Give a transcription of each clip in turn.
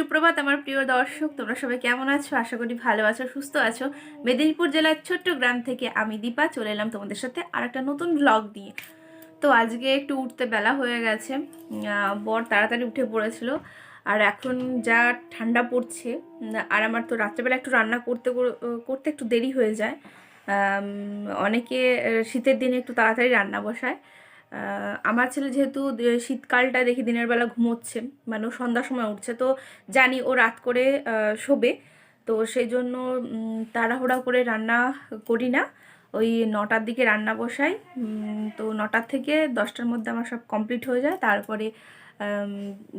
সুপ্রভাত আমার প্রিয় দর্শক, তোমরা সবাই কেমন আছো? আশা করি ভালো আছো, সুস্থ আছো। মেদিনীপুর জেলার ছোট্ট গ্রাম থেকে আমি দীপা, চলে এলাম তোমাদের সাথে আর একটা নতুন ব্লগ নিয়ে। তো আজকে একটু উঠতে বেলা হয়ে গেছে বর তাড়াতাড়ি উঠে পড়েছিল, আর এখন যা ঠান্ডা পড়ছে, আর আমার তো রাত্রেবেলা একটু রান্না করতে করতে একটু দেরি হয়ে যায়। অনেকে শীতের দিনে একটু তাড়াতাড়ি রান্না বসায়। আমার ছেলে যেহেতু শীতকালটা দেখি দিনের বেলা ঘুমোচ্ছে মানে সন্ধ্যার সময় উঠছে, তো জানি ও রাত করে শোবে। তো সেই জন্য তাড়াহুড়া করে রান্না করি না। ওই নটার দিকে রান্না বসাই। তো নটার থেকে দশটার মধ্যে আমার সব কমপ্লিট হয়ে যায়। তারপরে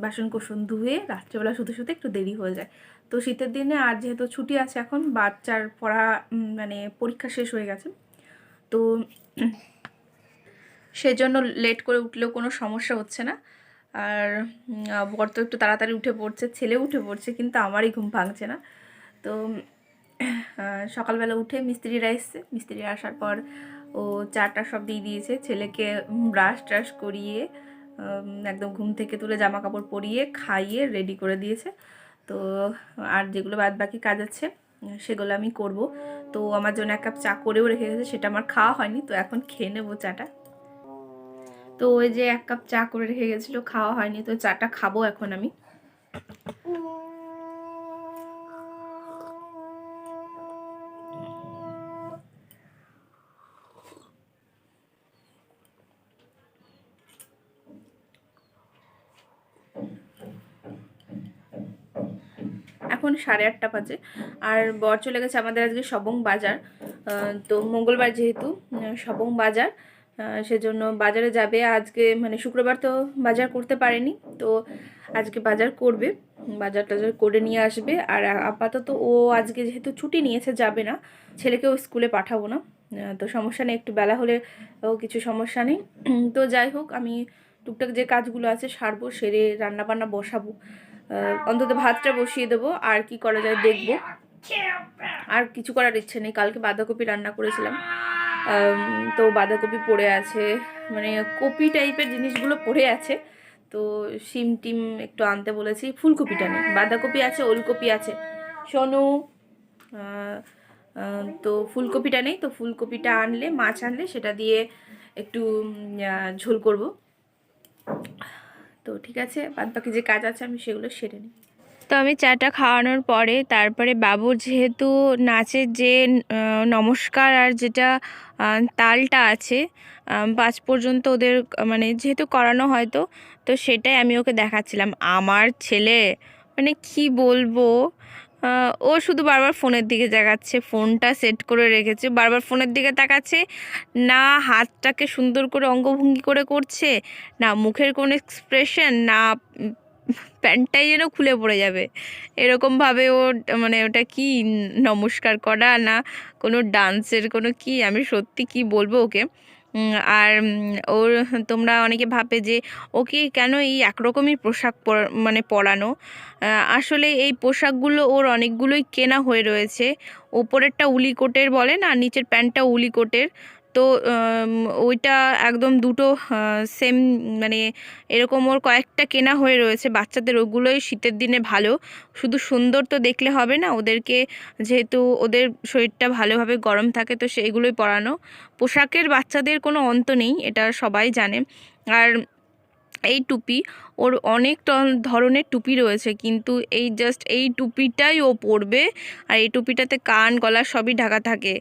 বাসন কোসন ধুয়ে রাত্রেবেলা শুতে শুতে একটু দেরি হয়ে যায়। তো শীতের দিনে আর যেহেতু ছুটি আছে এখন, বাচ্চার পড়া মানে পরীক্ষা শেষ হয়ে গেছে। তো সেজন্য লেট করে উঠলেও কোনো সমস্যা হচ্ছে না। আর বর তো একটু তাড়াতাড়ি উঠে পড়ছে ছেলে উঠে পড়ছে, কিন্তু আমারই ঘুম ভাঙছে না। তো সকালবেলা উঠে মিস্ত্রিরা এসছে। মিস্ত্রি আসার পর ও চাটা সব দিয়ে দিয়েছে। ছেলেকে ব্রাশ ট্রাশ করিয়ে একদম ঘুম থেকে তুলে জামা কাপড় পরিয়ে, খাইয়ে রেডি করে দিয়েছে। তো, আর যেগুলো বাদ বাকি কাজ আছে, সেগুলো আমি করব। তো আমার জন্য এক কাপ চা করেও রেখে গেছে, সেটা আমার খাওয়া হয়নি। তো এখন খেয়ে নেব চাটা। তো ওই যে এক কাপ চা করে রেখে গেছিল, খাওয়া হয়নি, তো চাটা খাব এখন আমি। এখন সাড়ে আটটা বাজে। আর বর চলে গেছে আমাদের আজকে সবং বাজার। তো মঙ্গলবার যেহেতু সবং বাজার। সেজন্য বাজারে যাবে। আজকে মানে শুক্রবার তো বাজার করতে পারেনি, তো আজকে বাজার করবে। বাজার টাজার করে নিয়ে আসবে। আর আপাতত ও আজকে যেহেতু ছুটি নিয়েছে, যাবে না। ছেলেকেও স্কুলে পাঠাবো না। তো সমস্যা নেই, একটু বেলা হলে ও কিছু সমস্যা নেই। তো যাই হোক, আমি টুকটাক যে কাজগুলো আছে সারবো, সেরে রান্না বান্না বসাবো অন্তত ভাতটা বসিয়ে দেবো। আর কি করা যায় দেখব। আর কিছু করার ইচ্ছে নেই। কালকে বাঁধাকপি রান্না করেছিলাম। তো বাঁধাকপি পড়ে আছে মানে কপি টাইপের জিনিসগুলো পড়ে আছে। তো শিম টিম একটু আনতে বলেছি, ফুলকপিটা নেই, বাঁধাকপি আছে, ওলকপি আছে। সোনু তো ফুলকপিটা নেই, তো ফুলকপিটা আনলে, মাছ আনলে সেটা দিয়ে একটু ঝোল করব। তো ঠিক আছে বাদ বাকি যে কাজ আছে আমি সেগুলো সেরে নিই। তো আমি চাটা খাওয়ানোর পরে তারপরে বাবুর যেহেতু নাচের যে নমস্কার আর যেটা তালটা আছে পাঁচ পর্যন্ত ওদের মানে যেহেতু করানো হয়তো, তো সেটাই আমি ওকে দেখাচ্ছিলাম। আমার ছেলে মানে কি বলব? ও শুধু বারবার ফোনের দিকে তাকাচ্ছে ফোনটা সেট করে রেখেছে, বারবার ফোনের দিকে তাকাচ্ছে, না হাতটাকে সুন্দর করে অঙ্গভঙ্গি করে করছে, না মুখের কোনো এক্সপ্রেশন না প্যান্টটাই যেন খুলে পড়ে যাবে। এরকমভাবে ও মানে ওটা কি নমস্কার করা না কোনো ডান্সের কোনো কি? আমি সত্যি কি বলব ওকে? আর ওর তোমরা অনেকে ভাবে যে ওকে কেন এই একরকমই পোশাক মানে পরানো? আসলে এই পোশাকগুলো ওর অনেকগুলোই কেনা হয়ে রয়েছে। ওপরেরটা উলি কোটের বলে না, নিচের প্যান্টটা উলি কোটের তো ওইটা একদম দুটো সেম মানে এরকম ওর কয়েকটা কেনা হয়ে রয়েছে বাচ্চাদের। ওগুলোই শীতের দিনে ভালো। শুধু সুন্দর তো দেখলে হবে না, ওদেরকে যেহেতু ওদের শরীরটা ভালোভাবে গরম থাকে তো সেইগুলোই পরানো। পোশাকের বাচ্চাদের কোনো অন্ত নেই, এটা সবাই জানে। আর এই টুপি, ওর অনেক ধরনের টুপি রয়েছে, কিন্তু এই জাস্ট এই টুপিটাই ও পরবে আর এই টুপিটাতে কান, গলা সবই ঢাকা থাকে।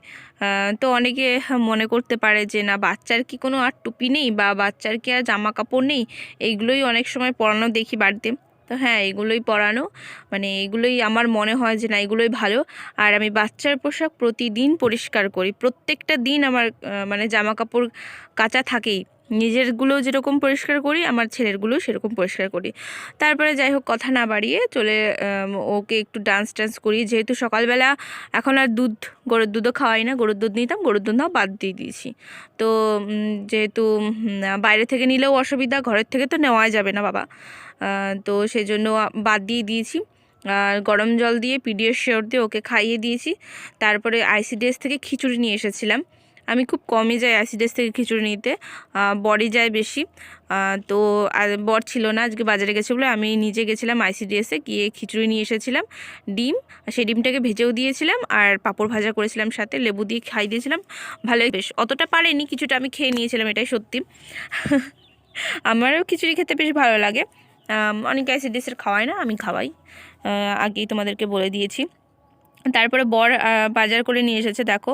তো অনেকে মনে করতে পারে যে, না, বাচ্চার কি কোনো আর টুপি নেই বা বাচ্চার কি আর জামা কাপড় নেই? এইগুলোই অনেক সময় পরানো দেখি বাড়িতে। তো হ্যাঁ এগুলোই পরানো। মানে এগুলোই আমার মনে হয় যে, না, এগুলোই ভালো। আর আমি বাচ্চার পোশাক প্রতিদিন পরিষ্কার করি। প্রত্যেকটা দিন আমার মানে জামা কাপড় কাচা থাকেই। নিজেরগুলো যেরকম পরিষ্কার করি, আমার ছেলেরগুলো সেরকম পরিষ্কার করি। তারপরে যাই হোক, কথা না বাড়িয়ে চলে ওকে একটু ডান্স টান্স করি যেহেতু সকালবেলা এখন আর দুধ, গরুর দুধও খাওয়াই না, গরুর দুধ নিতাম, গরুর দুধ বাদ দিয়ে দিয়েছি। তো যেহেতু বাইরে থেকে নিলেও অসুবিধা, ঘরের থেকে তো নেওয়াই যাবে না বাবা। তো সেই জন্য বাদ দিয়ে দিয়েছি। আর গরম জল দিয়ে, পিডিএস শিওর দিয়ে ওকে খাইয়ে দিয়েছি। তারপরে আইসিডিএস থেকে খিচুড়ি নিয়ে এসেছিলাম। আমি খুব কমই যাই অ্যাসিডেস থেকে খিচুড়ি নিতে বরই যায় বেশি। তো বর ছিল না, আজকে বাজারে গেছে বলে আমি নিজে গেছিলাম আইসিডিএসে গিয়ে খিচুড়ি নিয়ে এসেছিলাম। ডিম, সেই ডিমটাকে ভেজেও দিয়েছিলাম আর পাঁপড় ভাজা করেছিলাম সাথে, লেবু দিয়ে খাই দিয়েছিলাম। ভালোই বেশ, অতটা পারেনি, কিছুটা আমি খেয়ে নিয়েছিলাম, এটাই সত্যি। আমারও খিচুড়ি খেতে বেশ ভালো লাগে। অনেকে অ্যাসিডিসের খাওয়ায় না, আমি খাওয়াই। আগেই তোমাদেরকে বলে দিয়েছি। তারপরে বর বাজার করে নিয়ে এসেছে, দেখো।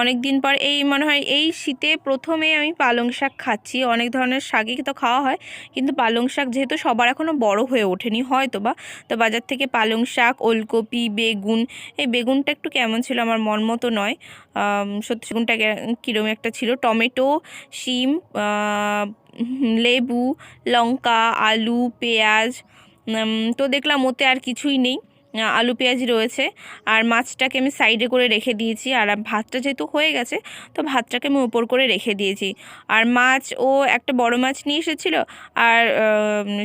অনেক দিন পর এই মনে হয় এই শীতে প্রথমে আমি পালং শাক খাচ্ছি। অনেক ধরনের শাকই তো খাওয়া হয়, কিন্তু পালং শাক যেহেতু সবার এখনও বড় হয়ে ওঠেনি হয়তো বা তো বাজার থেকে পালং শাক, ওলকপি, বেগুন, এই বেগুনটা একটু কেমন ছিল আমার মন মতো নয়। সত্যি বেগুনটা কিরম একটা ছিল? টমেটো, শিম লেবু, লঙ্কা, আলু, পেঁয়াজ তো দেখলাম ওতে আর কিছুই নেই। আলু পেঁয়াজ রয়েছে। আর মাছটাকে আমি সাইডে করে রেখে দিয়েছি। আর ভাতটা যেহেতু হয়ে গেছে, তো ভাতটাকে আমি উপর করে রেখে দিয়েছি। আর মাছ, ও একটা বড় মাছ নিয়ে এসেছিল। আর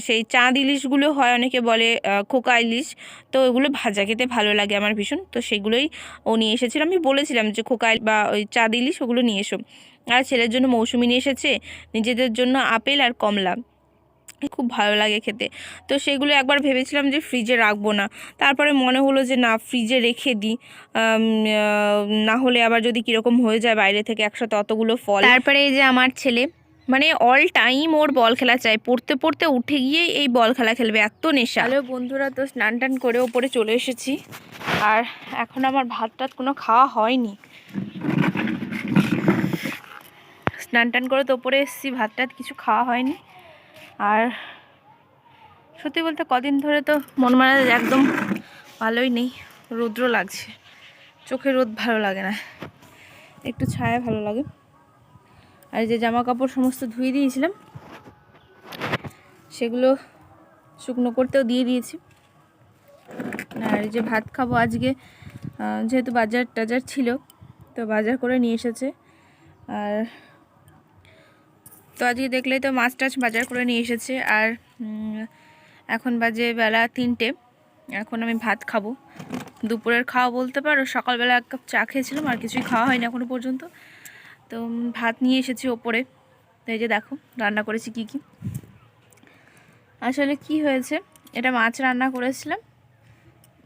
সেই চাঁদ ইলিশগুলো হয়, অনেকে বলে খোকা ইলিশ। তো ওগুলো ভাজা খেতে ভালো লাগে আমার ভীষণ। তো সেগুলোই ও নিয়ে এসেছিল। আমি বলেছিলাম যে খোকা বা ওই চাঁদ ইলিশ ওগুলো নিয়ে এসো। আর ছেলের জন্য মৌসুমি নিয়ে এসেছে। নিজেদের জন্য আপেল আর কমলা। খুব ভালো লাগে খেতে। তো সেগুলো একবার ভেবেছিলাম যে ফ্রিজে রাখব না। তারপরে মনে হলো যে না ফ্রিজে রেখে দিই। না হলে আবার যদি কীরকম হয়ে যায় বাইরে থেকে একসাথে অতগুলো ফল। তারপরে এই যে আমার ছেলে মানে অল টাইম ওর বল খেলা চাই। পড়তে পড়তে উঠে গিয়েই এই বল খেলা খেলবে এত নেশা। হ্যালো বন্ধুরা তো স্নান টান করে ওপরে চলে এসেছি। আর এখন আমার ভাত টাত কোনো খাওয়া হয়নি। স্নান টান করে তো ওপরে এসেছি ভাত টাত কিছু খাওয়া হয়নি। আর সত্যি বলতে কদিন ধরে তো মন মারা একদম ভালোই নেই, রৌদ্র লাগছে। চোখে রোদ ভালো লাগে না, একটু ছায়া ভালো লাগে। আর যে জামা কাপড় সমস্ত ধুয়ে দিয়েছিলাম, সেগুলো শুকনো করতেও দিয়ে দিয়েছি। আর যে ভাত খাব আজকে যেহেতু বাজার টাজার ছিল, তো বাজার করে নিয়ে এসেছে। আর তো আজকে দেখলেই তো মাছ টাছ বাজার করে নিয়ে এসেছে আর এখন বাজে বেলা তিনটে। এখন আমি ভাত খাব। দুপুরের খাওয়া বলতে পারো, সকালবেলা এক কাপ চা খেয়েছিলাম আর কিছুই খাওয়া হয়নি এখনও পর্যন্ত। তো ভাত নিয়ে এসেছি ওপরে। এই যে দেখো, রান্না করেছি কি কি। আসলে কি হয়েছে, এটা মাছ রান্না করেছিলাম।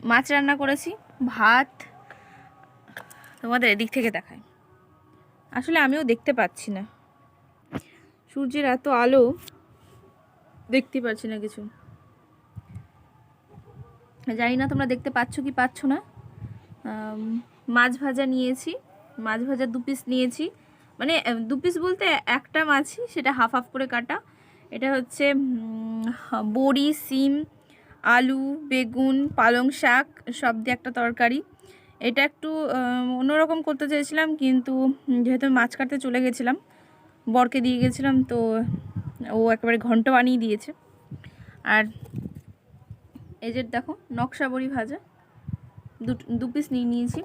মাছ রান্না করেছি, ভাত তোমাদের এদিক থেকে দেখায় আসলে আমিও দেখতে পাচ্ছি না। সূর্যের এত আলো, দেখতে পাচ্ছি না কিছু। জানি না তোমরা দেখতে পাচ্ছ কি পাচ্ছ না। মাছ ভাজা নিয়েছি, মাছ ভাজা দু পিস নিয়েছি। মানে দু পিস বলতে একটা মাছই, সেটা হাফ হাফ করে কাটা। এটা হচ্ছে বড়ি, সিম, আলু, বেগুন, পালং শাক, সব দিয়ে একটা তরকারি। এটা একটু অন্যরকম করতে চেয়েছিলাম, কিন্তু যেহেতু মাছ কাটতে চলে গেছিলাম বরকে দিয়ে গেছিলাম, তো ও একেবারে ঘন্ট বানিয়ে দিয়েছে। আর যে দেখো, নকশা বড়ি ভাজা। দু দু পিস নিয়ে নিয়েছি।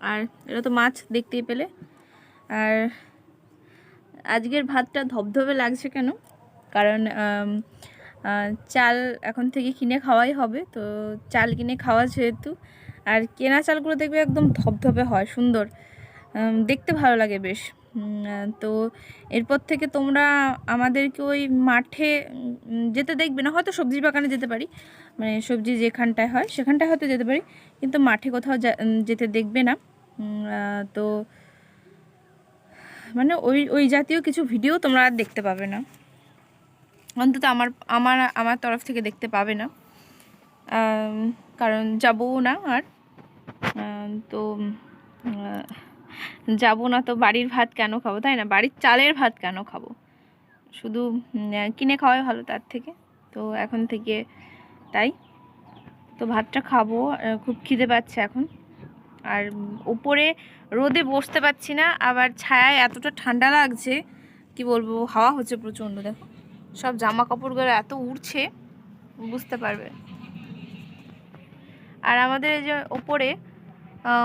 আর এটা তো মাছ দেখতেই পেলে। আর আজকের ভাতটা ধবধবে লাগছে কেন? কারণ চাল এখন থেকে কিনে খাওয়াই হবে, তো চাল কিনে খাওয়া যেহেতু। আর কেনা চালগুলো দেখবে একদম ধবধবে হয়, সুন্দর। দেখতে ভালো লাগে বেশ। তো এরপর থেকে তোমরা আমাদেরকে ওই মাঠে যেতে দেখবে না, হয়তো সবজি বাগানে যেতে পারি। মানে সবজি যেখানটায় হয়, সেখানটায় হয়তো যেতে পারি। কিন্তু মাঠে কোথাও যেতে দেখবে না। তো মানে ওই ওই জাতীয় কিছু ভিডিও তোমরা আর দেখতে পাবে না। অন্তত আমার আমার আমার তরফ থেকে দেখতে পাবে না। কারণ যাবও না আর। তো যাব না তো বাড়ির ভাত কেন খাব? তাই না? বাড়ির চালের ভাত কেন খাব? শুধু কিনে খাওয়াই ভালো তার থেকে। তো এখন থেকে তাই। তো ভাতটা খাব খুব খিদে পাচ্ছে এখন। আর উপরে রোদে বসতে পারছি না, আবার ছায়ায় এতটা ঠান্ডা লাগছে, কি বলব, হাওয়া হচ্ছে প্রচণ্ড, দেখো। সব জামা কাপড়গুলো এত উড়ছে, বুঝতে পারবে। আর আমাদের এই যে ওপরে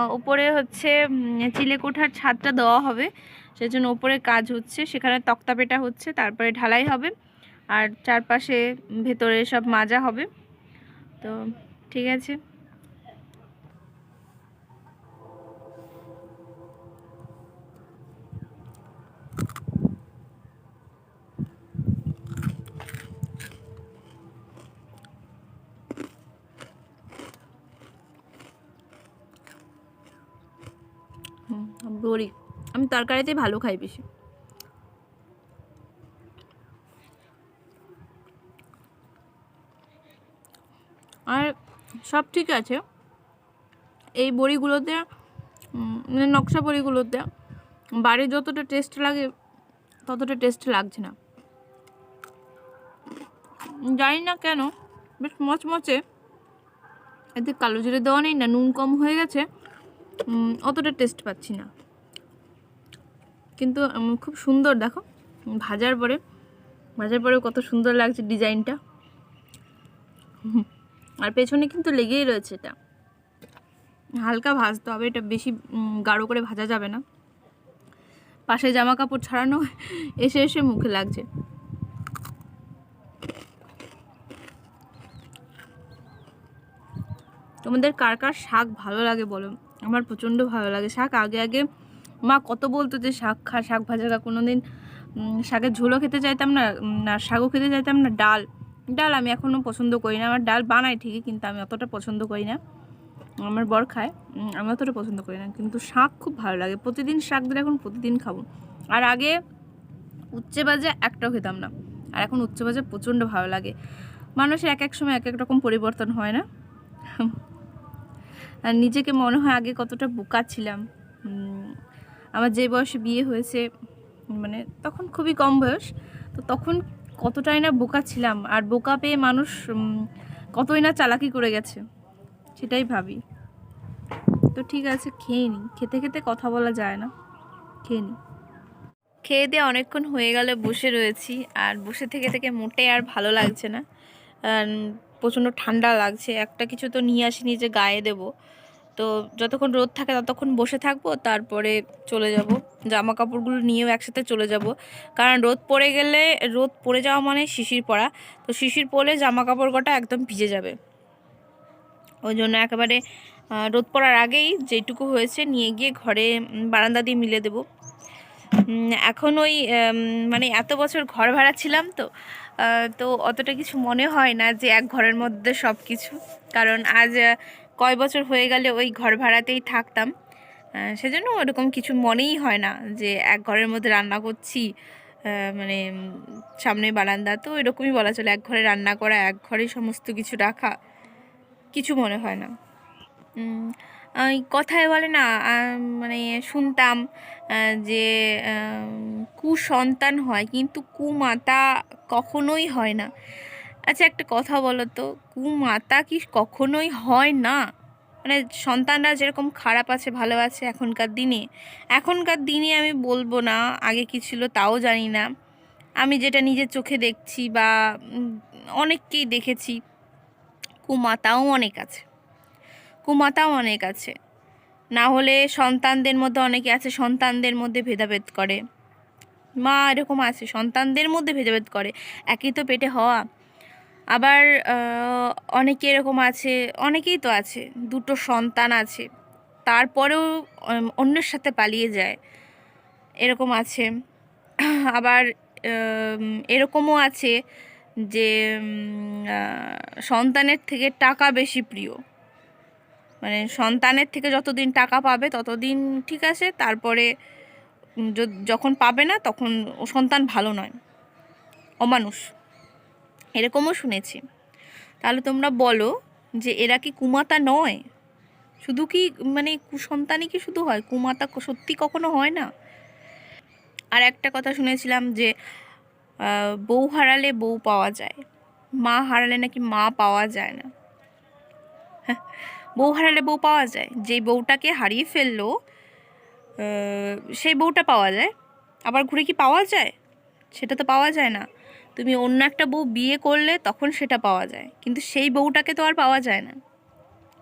ওপরে হচ্ছে চিলেকোঠার ছাদটা দেওয়া হবে। সেই জন্য ওপরে কাজ হচ্ছে। সেখানে তক্তা পেটা হচ্ছে, তারপরে ঢালাই হবে। আর চারপাশে ভেতরে সব মাজা হবে। তো ঠিক আছে। আমি তরকারিতে ভালো খাই বেশি। আর সব ঠিক আছে। এই বড়িগুলোতে মানে নকশা বড়িগুলোতে বাড়ির যতটা টেস্ট লাগে, ততটা টেস্ট লাগছে না। জানি না কেন, বেশ মচমচে। এতে কালো জিরে দেওয়া নেই না, নুন কম হয়ে গেছে। অতটা টেস্ট পাচ্ছি না। কিন্তু খুব সুন্দর। দেখো, ভাজার পরে ভাজার পরে কত সুন্দর লাগছে ডিজাইনটা। আর পেছনে কিন্তু লেগেই রয়েছে এটা। হালকা ভাজতে হবে, এটা বেশি গাঢ় করে ভাজা যাবে না। পাশে জামা কাপড় ছাড়ানো এসে এসে মুখে লাগছে। তোমাদের কার কার শাক ভালো লাগে বলো? আমার প্রচণ্ড ভালো লাগে। শাক আগে আগে মা কত বলতো যে শাক খা, শাক ভাজা কোনো দিন শাকের ঝোলও খেতে চাইতাম না না, শাকও খেতে চাইতাম না, ডাল। ডাল আমি এখনও পছন্দ করি না, আমার ডাল বানাই ঠিকই, কিন্তু আমি অতটা পছন্দ করি না। আমার বর খায় আমি অতটা পছন্দ করি না, কিন্তু শাক খুব ভালো লাগে। প্রতিদিন শাক দিলে এখন প্রতিদিন খাব। আর আগে উচ্চে বাজে একটাও খেতাম না, আর এখন উচ্চে বাজে প্রচণ্ড ভালো লাগে। মানুষের এক এক সময় এক এক রকম পরিবর্তন হয় না? আর নিজেকে মনে হয় আগে কতটা বোকা ছিলাম আমার যে বয়সে বিয়ে হয়েছে মানে তখন খুবই কম বয়স, তো তখন কতটাই না বোকা ছিলাম। আর বোকা পেয়ে মানুষ কতই না চালাকি করে গেছে, সেটাই ভাবি। তো ঠিক আছে, খেয়ে নিই খেতে খেতে কথা বলা যায় না। খেয়ে নিই খেয়ে দিয়ে অনেকক্ষণ হয়ে গেলে বসে রয়েছি। আর বসে থেকে থেকে মোটে আর ভালো লাগছে না। প্রচণ্ড ঠান্ডা লাগছে। একটা কিছু তো নিয়ে আসিনি যে গায়ে দেবো। তো যতক্ষণ রোদ থাকে ততক্ষণ বসে থাকব, তারপরে চলে যাব। জামা কাপড়গুলো নিয়েও একসাথে চলে যাব। কারণ রোদ পড়ে গেলে, রোদ পড়ে যাওয়া মানে শিশির পড়া। তো শিশির পড়লে জামা কাপড় কটা একদম ভিজে যাবে। ওই জন্য একেবারে রোদ পড়ার আগেই যেটুকু হয়েছে নিয়ে গিয়ে ঘরে বারান্দা দিয়ে মিলে দেবো। এখন ওই মানে এত বছর ঘর ভাড়া ছিলাম তো তো অতটা কিছু মনে হয় না যে এক ঘরের মধ্যে সব কিছু কারণ আজ কয় বছর হয়ে গেলে ওই ঘর ভাড়াতেই থাকতাম। সেজন্য ওরকম কিছু মনেই হয় না যে এক ঘরের মধ্যে রান্না করছি মানে সামনে বারান্দা, তো এরকমই বলা চলে, এক ঘরে রান্না করা, এক ঘরে সমস্ত কিছু রাখা, কিছু মনে হয় না। ওই কথায় বলে না মানে শুনতাম যে কুসন্তান হয়, কিন্তু কুমাতা কখনোই হয় না। আচ্ছা একটা কথা বলো তো, কুমাতা কি কখনোই হয় না? মানে সন্তানরা যেরকম খারাপ আছে, ভালো আছে এখনকার দিনে। এখনকার দিনে আমি বলব না, আগে কি ছিল তাও জানি না। আমি যেটা নিজের চোখে দেখছি বা অনেককেই দেখেছি, কুমাতাও অনেক আছে। কুমাতাও অনেক আছে। না হলে সন্তানদের মধ্যে অনেকে আছে, সন্তানদের মধ্যে ভেদাভেদ করে। মা এরকম আছে, সন্তানদের মধ্যে ভেদাভেদ করে। একই তো পেটে হওয়া। আবার অনেকে এরকম আছে, অনেকেই তো আছে, দুটো সন্তান আছে, তারপরেও অন্যের সাথে পালিয়ে যায়, এরকম আছে। আবার এরকমও আছে যে সন্তানের থেকে টাকা বেশি প্রিয়। মানে সন্তানের থেকে যতদিন টাকা পাবে, ততদিন ঠিক আছে, তারপরে যখন পাবে না, তখন ও সন্তান ভালো নয়, অমানুষ। এরকমও শুনেছি। তাহলে তোমরা বলো যে এরা কি কুমাতা নয়? শুধু কি মানে কুসন্তানই কি শুধু হয়? কুমাতা সত্যি কখনো হয় না? আর একটা কথা শুনেছিলাম যে বউ হারালে বউ পাওয়া যায়। মা হারালে নাকি মা পাওয়া যায় না? বউ হারালে বউ পাওয়া যায়। যেই বউটাকে হারিয়ে ফেলল সেই বউটা পাওয়া যায়। আবার ঘুরে কি পাওয়া যায়? সেটা তো পাওয়া যায় না। তুমি অন্য একটা বউ বিয়ে করলে তখন সেটা পাওয়া যায়। কিন্তু সেই বউটাকে তো আর পাওয়া যায় না।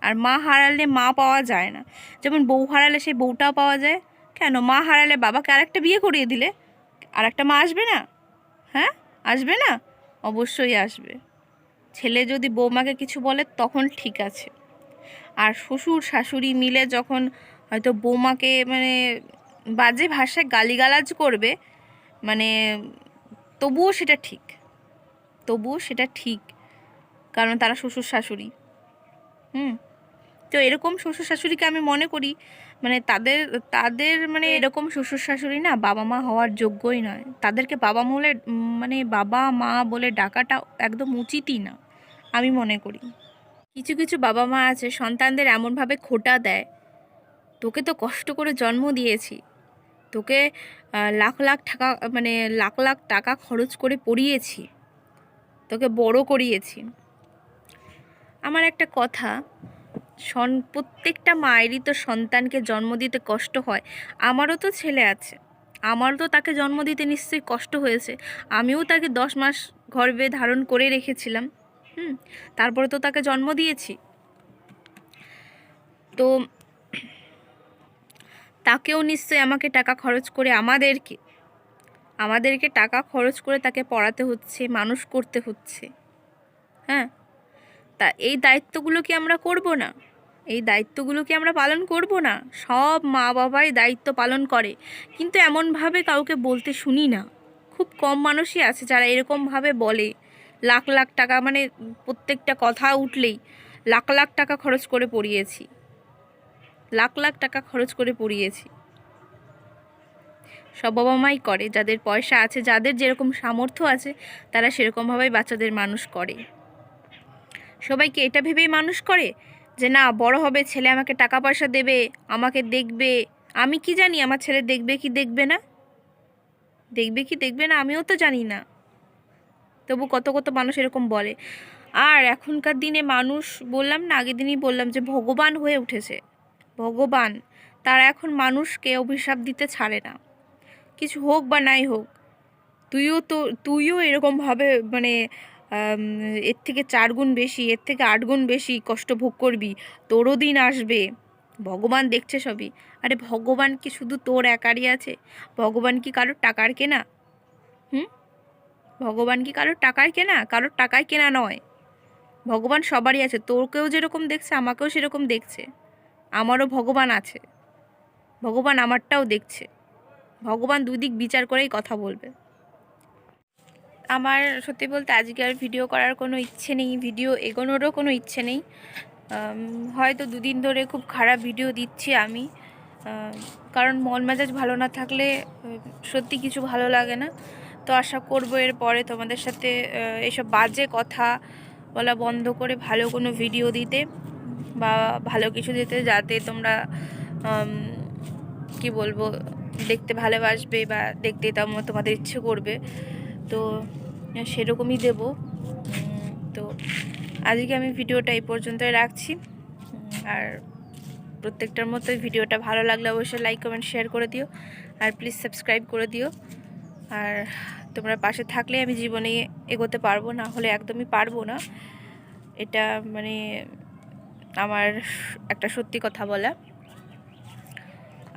আর মা হারালে মা পাওয়া যায় না। যেমন বউ হারালে সেই বউটাও পাওয়া যায়। কেন? মা হারালে বাবাকে আরেকটা বিয়ে করিয়ে দিলে? আর একটা মা আসবে না? হ্যাঁ? আসবে না? অবশ্যই আসবে। ছেলে যদি বৌমাকে কিছু বলে তখন ঠিক আছে। আর শ্বশুর শাশুড়ি মিলে যখন হয়তো বৌমাকে মানে বাজে ভাষায় গালিগালাজ করবে মানে তবুও সেটা ঠিক। তবুও সেটা ঠিক কারণ তারা শ্বশুর শাশুড়ি হুম? তো এরকম শ্বশুর শাশুড়িকে আমি মনে করি মানে তাদের তাদের মানে এরকম শ্বশুর শাশুড়ি না বাবা মা হওয়ার যোগ্যই নয়। তাদেরকে বাবা উম, মানে বাবা মা বলে ডাকাটা একদম উচিতই না আমি মনে করি। কিছু কিছু বাবা মা আছে সন্তানদের এমনভাবে খোটা দেয় তোকে তো কষ্ট করে জন্ম দিয়েছি তোকে লাখ লাখ টাকা মানে লাখ লাখ টাকা খরচ করে পড়িয়েছি। তোকে বড় করিয়েছি। আমার একটা কথা, সন, প্রত্যেকটা মায়েরই তো সন্তানকে জন্ম দিতে কষ্ট হয়। আমারও তো ছেলে আছে। আমারও তো তাকে জন্ম দিতে নিশ্চয়ই কষ্ট হয়েছে। আমিও তাকে দশ মাস গর্ভে ধারণ করে রেখেছিলাম। হুম, তারপরে তো তাকে জন্ম দিয়েছি। তো তাকেও নিশ্চয়ই আমাকে টাকা খরচ করে আমাদেরকে আমাদেরকে টাকা খরচ করে তাকে পড়াতে হচ্ছে, মানুষ করতে হচ্ছে। হ্যাঁ? তা এই দায়িত্বগুলো কি আমরা করব না? এই দায়িত্বগুলো কি আমরা পালন করব না? সব মা বাবাই দায়িত্ব পালন করে। কিন্তু এমনভাবে কাউকে বলতে শুনি না। খুব কম মানুষই আছে যারা এরকমভাবে বলে। লাখ লাখ টাকা মানে প্রত্যেকটা কথা উঠলেই লাখ লাখ টাকা খরচ করে পড়িয়েছি। লাখ লাখ টাকা খরচ করে পড়িয়েছি। সব বাবা মাই করে, যাদের পয়সা আছে, যাদের যেরকম সামর্থ্য আছে, তারা সেরকমভাবেই বাচ্চাদের মানুষ করে। সবাইকে এটা ভেবেই মানুষ করে? যে না, বড় হবে, ছেলে আমাকে টাকা পয়সা দেবে, আমাকে দেখবে। আমি কি জানি, আমার ছেলে দেখবে কি দেখবে না? দেখবে কি দেখবে না, আমিও তো জানি না। তবু কত কত মানুষ এরকম বলে। আর এখনকার দিনে মানুষ, বললাম না, আগের দিনই বললাম যে ভগবান হয়ে উঠেছে। ভগবান, তারা এখন মানুষকে অভিশাপ দিতে ছাড়ে না। কিছু হোক বা নাই হোক, তুইও তো, তুইও এরকমভাবে মানে এর থেকে চার গুণ বেশি, এর থেকে আট গুণ বেশি কষ্ট ভোগ করবি, তোরও দিন আসবে। ভগবান দেখছে সবই। আরে ভগবান কি শুধু তোর একারই আছে? ভগবান কি কারোর টাকার কেনা? হুম? ভগবান কি কারোর টাকার কেনা? কারোর টাকায় কেনা নয়। ভগবান সবারই আছে। তোরকেও যেরকম দেখছে, আমাকেও সেরকম দেখছে। আমারও ভগবান আছে। ভগবান আমারটাও দেখছে। ভগবান দুদিক বিচার করেই কথা বলবে। আমার সত্যি বলতে আজকে আর ভিডিও করার কোনো ইচ্ছে নেই ভিডিও এগোনোরও কোনো ইচ্ছে নেই। হয়তো দুদিন ধরে খুব খারাপ ভিডিও দিচ্ছি আমি। কারণ মন মেজাজ ভালো না থাকলে সত্যি কিছু ভালো লাগে না। তো আশা করব এর পরে তোমাদের সাথে এসব বাজে কথা বলা বন্ধ করে ভালো কোনো ভিডিও দিতে। বা ভালো কিছু দিতে যাতে তোমরা কি বলব, দেখতে ভালোবাসবে বা দেখতে তেমন তোমাদের ইচ্ছে করবে। তো সেরকমই দেব। তো আজকে আমি ভিডিওটা এই পর্যন্তই রাখছি। আর প্রত্যেকটার মতো ভিডিওটা ভালো লাগলে অবশ্যই লাইক কমেন্ট শেয়ার করে দিও। আর প্লিজ সাবস্ক্রাইব করে দিও। আর তোমরা পাশে থাকলে আমি জীবনে এগোতে পারব না, হলে একদমই পারব না। এটা মানে আমার একটা সত্যি কথা বলা।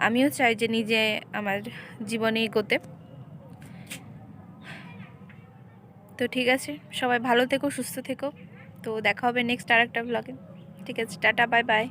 আমিও চাই যে নিজে আমার জীবনে এগোতে। তো ঠিক আছে, সবাই ভালো থেকো, সুস্থ থেকো। তো দেখা হবে নেক্সট আর একটা ব্লগে ঠিক আছে, টাটা বাই বাই